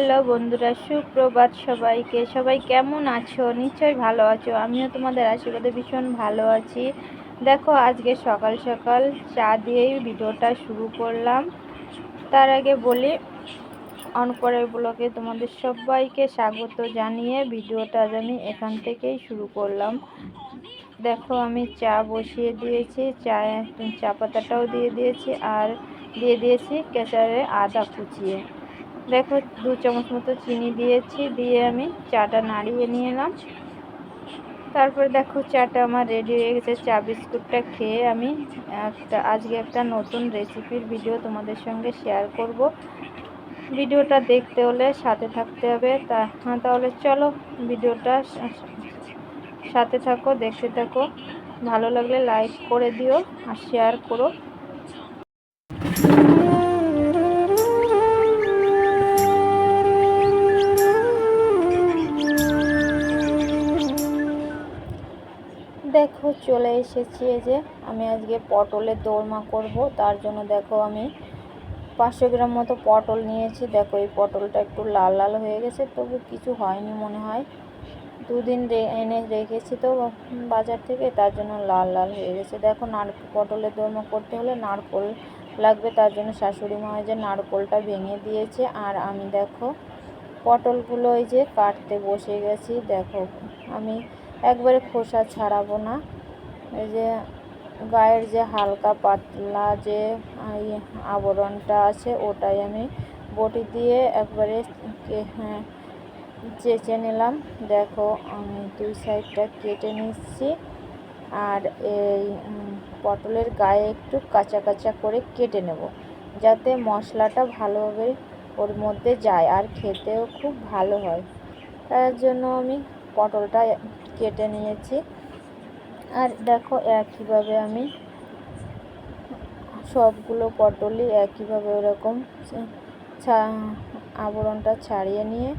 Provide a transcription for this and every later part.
Hello বন্ধুরা, সুপ্রভাত সবাইকে। সবাই কেমন আছো? নিশ্চয়ই ভালো আছো। আমিও তোমাদের আশীর্বাদে ভীষণ ভালো আছি। দেখো, আজকে সকাল সকাল চা দিয়েই ভিডিওটা শুরু করলাম। তার আগে বলি, অনপরের ব্লকে তোমাদের সবাইকে স্বাগত জানিয়ে ভিডিওটা আজ আমি এখান থেকেই শুরু করলাম। দেখো, আমি চা বসিয়ে দিয়েছি চা চা পাতাটাও দিয়ে দিয়েছি আর দিয়ে দিয়েছি কেচারে আদা কুচিয়ে। দেখো, দু চামচ মতো চিনি দিয়েছি, দিয়ে আমি চাটা নাড়িয়ে নিয়ে এলাম তারপর দেখো, চাটা আমার রেডি হয়ে গেছে। চা বিস্কুটটা খেয়ে আমি একটা, আজকে একটা নতুন রেসিপির ভিডিও তোমাদের সঙ্গে শেয়ার করব। ভিডিওটা দেখতে হলে সাথে থাকতে হবে। তা হ্যাঁ তাহলে চলো ভিডিওটা সাথে থাকো, দেখতে থাকো। ভালো লাগলে লাইক করে দিও আর শেয়ার করো। দেখো, চলে এসেছি এই যে আমি আজকে পটলের দোরমা করব। তার জন্য দেখো আমি পাঁচশো গ্রাম মতো পটল নিয়েছি। দেখো, এই পটলটা একটু লাল লাল হয়ে গেছে, তবু কিছু হয়নি মনে হয়। দুদিন এনে রেখেছি তো বাজার থেকে, তার জন্য লাল লাল হয়ে গেছে। দেখো নারকেল পটলের দোরমা করতে হলে নারকোল লাগবে, তার জন্য শাশুড়ি মা যে নারকোলটা ভেঙে দিয়েছে। আর আমি দেখো, পটলগুলো ওই যে কাটতে বসে গেছি। দেখো, আমি একবারে খোসা ছাড়াবো না। এই যে গায়ের যে হালকা পাতলা যে আবরণটা আছে, ওটাই আমি বটি দিয়ে একবারে হ্যাঁ চেঁচে নিলাম। দেখো, আমি দুই সাইডটা কেটে নিচ্ছি। আর এই পটলের গায়ে একটু কাঁচা কাঁচা করে কেটে নেব, যাতে মশলাটা ভালোভাবে ওর মধ্যে যায় আর খেতেও খুব ভালো হয়। তার জন্য আমি পটলটা কেটে নিয়েছি। আর দেখো একইভাবে আমি সবগুলো পটলই একইভাবে ওরকম আবরণটা ছাড়িয়ে নিয়ে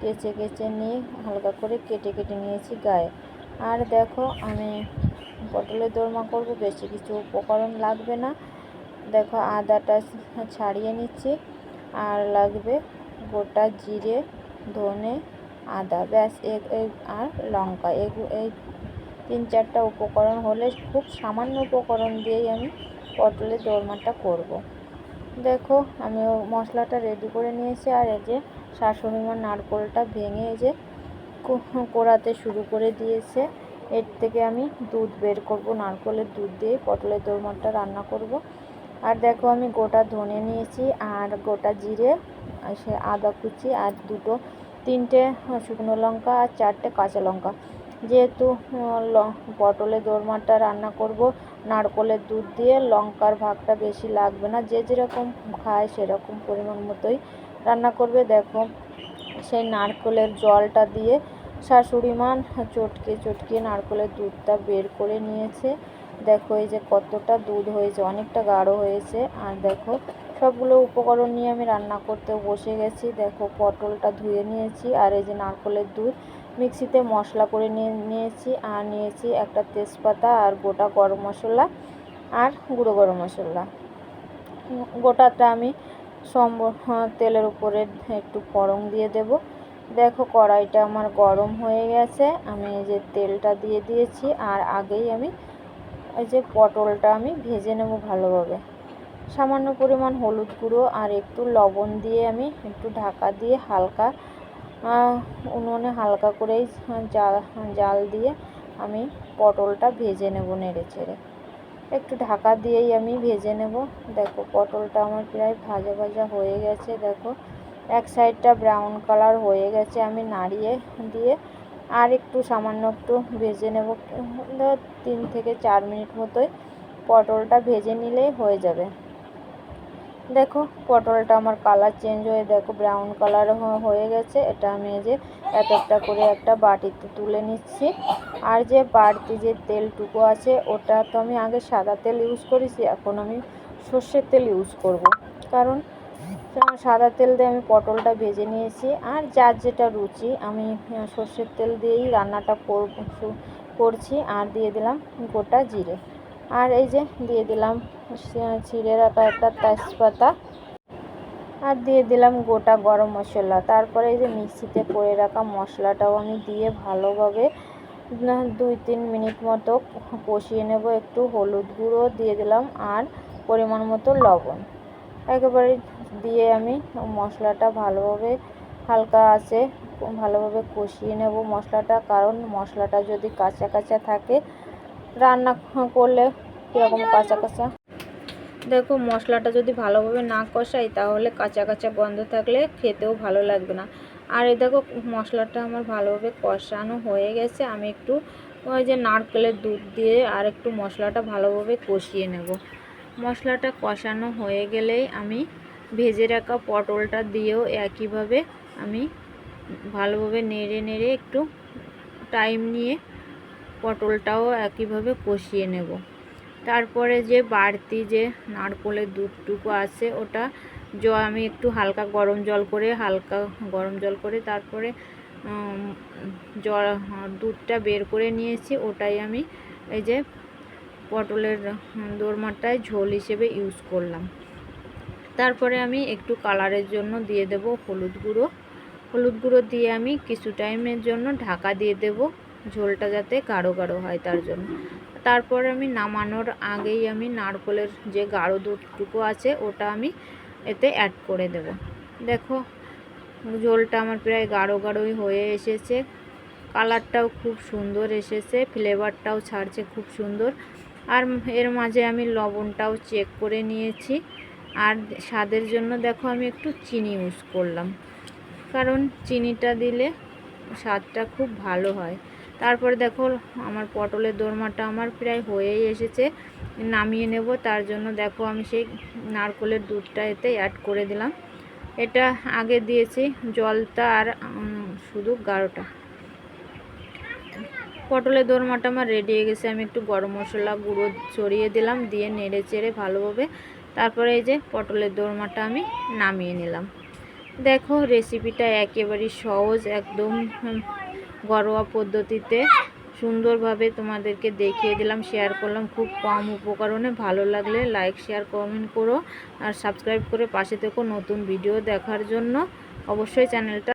কেচে কেচে নিয়ে হালকা করে কেটে কেটে নিয়েছি গায়ে। আর দেখো আমি পটলের দোরমা করব, বেশি কিছু উপকরণ লাগবে না। দেখো আদাটা ছাড়িয়ে নিচ্ছি। আর লাগবে গোটা জিরে, ধনে আদা, ব্যাস আর লঙ্কা এই তিন চারটা উপকরণ হলে খুব সামান্য উপকরণ দিয়েই আমি পটলের দোরমাটা করব। দেখো, আমি মশলাটা রেডি করে নিয়েছি আর এই যে শাশুড়ি মার নারকোলটা ভেঙে এই যে কোড়াতে শুরু করে দিয়েছে এর থেকে আমি দুধ বের করব, নারকোলের দুধ দিয়ে পটলের দোরমাটা রান্না করব। আর দেখো, আমি গোটা ধনে নিয়েছি আর গোটা জিরে, সে আদা কুচি আর দুটো তিনটে শুকনো লঙ্কা আর চারটে কাঁচা লঙ্কা। যেহেতু পটলের দোরমাটা রান্না করব, নারকলের দুধ দিয়ে লঙ্কার ভাগটা বেশি লাগবে না, যে যেরকম খায় সেরকম পরিমাণ মতোই রান্না করবে। দেখো, সেই নারকলের জলটা দিয়ে শাশুড়ি মান চটকে চটকে নারকলের দুধটা বের করে নিয়েছে। দেখো, এই যে কতটা দুধ হয়েছে, অনেকটা গাঢ় হয়েছে। আর দেখো সবগুলো উপকরণ নিয়ে আমি রান্না করতে বসে গেছি। দেখো, পটলটা ধুয়ে নিয়েছি আর এই যে নারকলের দুধ মিক্সিতে মশলা করে নিয়ে নিয়েছি। আর নিয়েছি একটা তেজপাতা আর গোটা গরম মশলা আর গুঁড়ো গরম মশলা। গোটাটা আমি সম্ব তেলের উপরে একটু ফড়ং দিয়ে দেব। দেখো, কড়াইটা আমার গরম হয়ে গেছে। আমি এই যে তেলটা দিয়ে দিয়েছি আর আগেই আমি এই যে পটলটা আমি ভেজে নেব ভালোভাবে। সামান্য পরিমাণ হলুদ গুঁড়ো আর একটু লবণ দিয়ে আমি একটু ঢাকা দিয়ে হালকা উনুনে হালকা করেই জাল জাল দিয়ে আমি পটলটা ভেজে নেব নেড়ে চেড়ে। একটু ঢাকা দিয়েই আমি ভেজে নেব। দেখো পটলটা আমার প্রায় ভাজা ভাজা হয়ে গেছে, দেখো। এক সাইডটা ব্রাউন কালার হয়ে গেছে, আমি নাড়িয়ে দিয়ে আর একটু সামান্য একটু ভেজে নেব। তিন থেকে চার মিনিট মতোই পটলটা ভেজে নিলেই হয়ে যাবে। দেখো, পটলটা আমার কালার চেঞ্জ হয়ে, দেখো ব্রাউন কালার হয়ে গেছে। এটা আমি যে এক একটা করে একটা বাটিতে তুলে নিচ্ছি। আর যে বাড়তি যে তেলটুকু আছে, ওটা তো আমি আগে সাদা তেল ইউজ করেছি, এখন আমি সর্ষের তেল ইউজ করব। কারণ সাদা তেল দিয়ে আমি পটলটা ভেজে নিয়েছি। আর যার যেটা রুচি, আমি সর্ষের তেল দিয়েই রান্নাটা করছি। আর দিয়ে দিলাম গোটা জিরে। আর এই যে দিয়ে দিলাম ছিঁড়ে রাখা একটা তেজপাতা। আর দিয়ে দিলাম গোটা গরম মশলা। তারপরে এই যে মিক্সিতে করে রাখা মশলাটাও আমি দিয়ে ভালোভাবে দুই তিন মিনিট মতো কষিয়ে নেব। একটু হলুদ গুঁড়ো দিয়ে দিলাম আর পরিমাণ মতো লবণ। একেবারে দিয়ে আমি মশলাটা ভালোভাবে হালকা আছে, ভালোভাবে কষিয়ে নেব মশলাটা। কারণ মশলাটা যদি কাঁচা কাঁচা থাকে রান্না করলে কীরকম কাঁচা কাঁচা? দেখো, মশলাটা যদি ভালোভাবে না কষাই, তাহলে কাঁচা কাঁচা গন্ধ থাকলে খেতেও ভালো লাগবে না। আর এই দেখো, মশলাটা আমার ভালোভাবে কষানো হয়ে গেছে। আমি একটু ওই যে নারকেলের দুধ দিয়ে আর একটু মশলাটা ভালোভাবে কষিয়ে নেব। মশলাটা কষানো হয়ে গেলেই আমি ভেজে রাখা পটলটা দিয়েও একইভাবে আমি ভালোভাবে নেড়ে নেড়ে একটু টাইম নিয়ে পটলটাও একইভাবে কষিয়ে নেব। তারপরে যে বাড়তি যে নারকলের দুধটুকু আছে, ওটা জল আমি একটু হালকা গরম জল করে, হালকা গরম জল করে তারপরে জল, দুধটা বের করে নিয়েছি। ওটাই আমি এই যে পটলের দোরমাটায় ঝোল হিসেবে ইউজ করলাম। তারপরে আমি একটু কালারের জন্য দিয়ে দেব হলুদ গুঁড়ো। হলুদ গুঁড়ো দিয়ে আমি কিছু টাইমের জন্য ঢাকা দিয়ে দেব। ঝোলটা যাতে গাঢ় গাঢ় হয় তার জন্য। তারপর আমি নামানোর আগেই আমি নারকলের যে গাঢ় দুধটুকু আছে, ওটা আমি এতে অ্যাড করে দেব। দেখো, ঝোলটা আমার প্রায় গাঢ় গাঢ়ই হয়ে এসেছে। কালারটাও খুব সুন্দর এসেছে, ফ্লেভারটাও ছাড়ছে খুব সুন্দর। আর এর মাঝে আমি লবণটাও চেক করে নিয়েছি। আর স্বাদের জন্য দেখো, আমি একটু চিনি ইউজ করলাম। কারণ চিনিটা দিলে স্বাদটা খুব ভালো হয়। তারপরে দেখো, আমার পটলের দোরমাটা আমার প্রায় হয়েই এসেছে, নামিয়ে নেব। তার জন্য দেখো, আমি সেই নারকলের দুধটা এতে অ্যাড করে দিলাম। এটা আগে দিয়েছি জলটা আর শুধু গাঢ়টা। পটলের দোরমাটা আমার রেডি হয়ে গেছে। আমি একটু গরম মশলা গুঁড়ো ছড়িয়ে দিলাম, দিয়ে নেড়ে চেড়ে ভালোভাবে। তারপরে এই যে পটলের দোরমাটা আমি নামিয়ে নিলাম। দেখো রেসিপিটা একেবারেই সহজ, একদম ঘরোয়া পদ্ধতিতে সুন্দরভাবে তোমাদেরকে দেখিয়ে দিলাম শেয়ার করলাম। খুব কম উপকরণে ভালো লাগলে লাইক শেয়ার কমেন্ট করো আর সাবস্ক্রাইব করে পাশে থেকো নতুন ভিডিও দেখার জন্য। অবশ্যই চ্যানেলটা